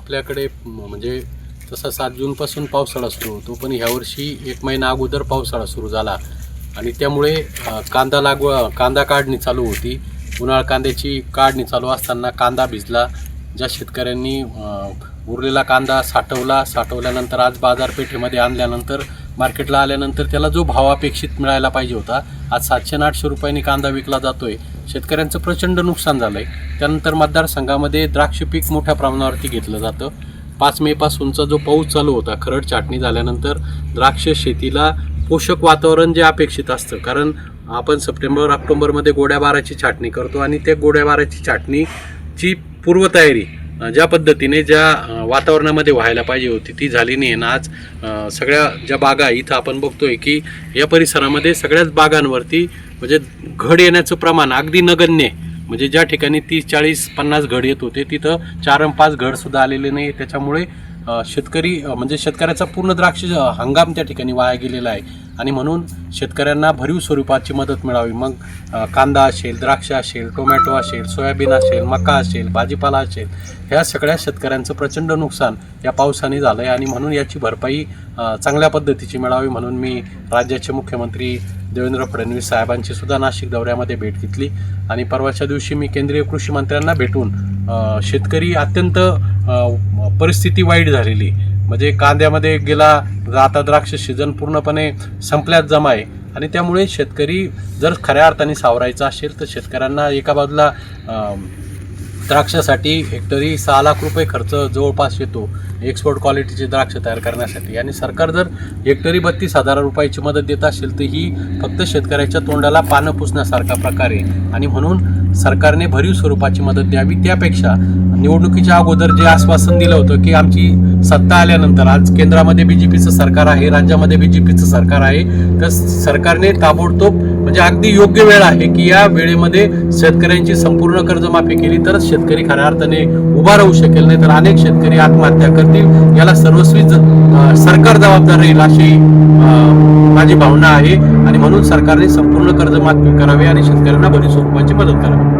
आपल्याकडे म्हणजे तसा सात जूनपासून पावसाळा सुरू होतो पण ह्यावर्षी एक महिना अगोदर पावसाळा सुरू झाला. आणि त्यामुळे कांदा लागव कांदा काढणी चालू होती. उन्हाळ कांद्याची काढणी चालू असताना कांदा भिजला. ज्या शेतकऱ्यांनी उरलेला कांदा साठवला साठवल्यानंतर आज बाजारपेठेमध्ये आणल्यानंतर मार्केटला आल्यानंतर त्याला जो भाव अपेक्षित मिळायला पाहिजे होता आज सातशे आणि आठशे रुपयांनी कांदा विकला जातोय. शेतकऱ्यांचं प्रचंड नुकसान झालं आहे त्यानंतर मतदारसंघामध्ये द्राक्ष पीक मोठ्या प्रमाणावरती घेतलं जातं. पाच मेपासूनचा जो पाऊस चालू होता खरड छाटणी झाल्यानंतर द्राक्ष शेतीला पोषक वातावरण जे अपेक्षित असतं. कारण आपण सप्टेंबर ऑक्टोबरमध्ये गोड्या बाराची छाटणी करतो आणि त्या गोड्या बाराची छाटणीची पूर्वतयारी ज्या पद्धतीने ज्या वातावरणामध्ये व्हायला पाहिजे होती ती झाली नाही. आणि आज सगळ्या ज्या बागा इथं आपण बघतोय की या परिसरामध्ये सगळ्याच बागांवरती म्हणजे घड येण्याचं प्रमाण अगदी नगण्य म्हणजे ज्या ठिकाणी तीस चाळीस पन्नास घड येत होते तिथं चार पाच घडसुद्धा आलेले नाही. त्याच्यामुळे शेतकरी म्हणजे शेतकऱ्याचा पूर्ण द्राक्ष हंगाम त्या ठिकाणी वाया गेलेला आहे. आणि म्हणून शेतकऱ्यांना भरीव स्वरूपाची मदत मिळावी. मग कांदा असेल द्राक्ष असेल टोमॅटो असेल सोयाबीन असेल मका असेल भाजीपाला असेल ह्या सगळ्या शेतकऱ्यांचं प्रचंड नुकसान या पावसाने झालं आहे आणि म्हणून याची भरपाई चांगल्या पद्धतीची मिळावी म्हणून मी राज्याचे मुख्यमंत्री देवेंद्र फडणवीस साहेबांची सुद्धा नाशिक दौऱ्यामध्ये भेट घेतली. आणि परवाच्या दिवशी मी केंद्रीय कृषी मंत्र्यांना भेटून शेतकरी अत्यंत परिस्थिती वाईट झालेली. म्हणजे कांद्यामध्ये गेला आता द्राक्ष सीझन पूर्णपणे संपल्यात जमा आहे आणि त्यामुळे शेतकरी जर खऱ्या अर्थाने सावरायचा असेल तर शेतकऱ्यांना एका बाजूला द्राक्षासाठी हेक्टरी सहा लाख रुपये खर्च जवळपास येतो एक्सपोर्ट क्वालिटीचे द्राक्ष तयार करण्यासाठी. आणि सरकार जर हेक्टरी बत्तीस हजार रुपयाची मदत देत असेल तर ही फक्त शेतकऱ्याच्या तोंडाला पानं पुसण्यासारखा प्रकार आहे. आणि म्हणून सरकारने भरीव स्वरूपाची मदत द्यावी. त्यापेक्षा निवडणुकीच्या अगोदर जे आश्वासन दिलं होतं की आमची सत्ता आल्यानंतर आज केंद्रामध्ये बी जे पीचं सरकार आहे राज्यामध्ये बी जे पीचं सरकार आहे तर सरकारने ताबडतोब म्हणजे अगदी योग्य वेळ आहे की या वेळेमध्ये शेतकऱ्यांची संपूर्ण कर्जमाफी केली तरच शेतकरी खऱ्या अर्थाने उभा राहू शकेल नाही तर अनेक शेतकरी आत्महत्या करतील. याला सर्वस्वी सरकार जबाबदार राहील अशी माझी भावना आहे. आणि म्हणून सरकारने संपूर्ण कर्जमाफी करावी आणि शेतकऱ्यांना बरीच स्वरूपाची मदत करावी.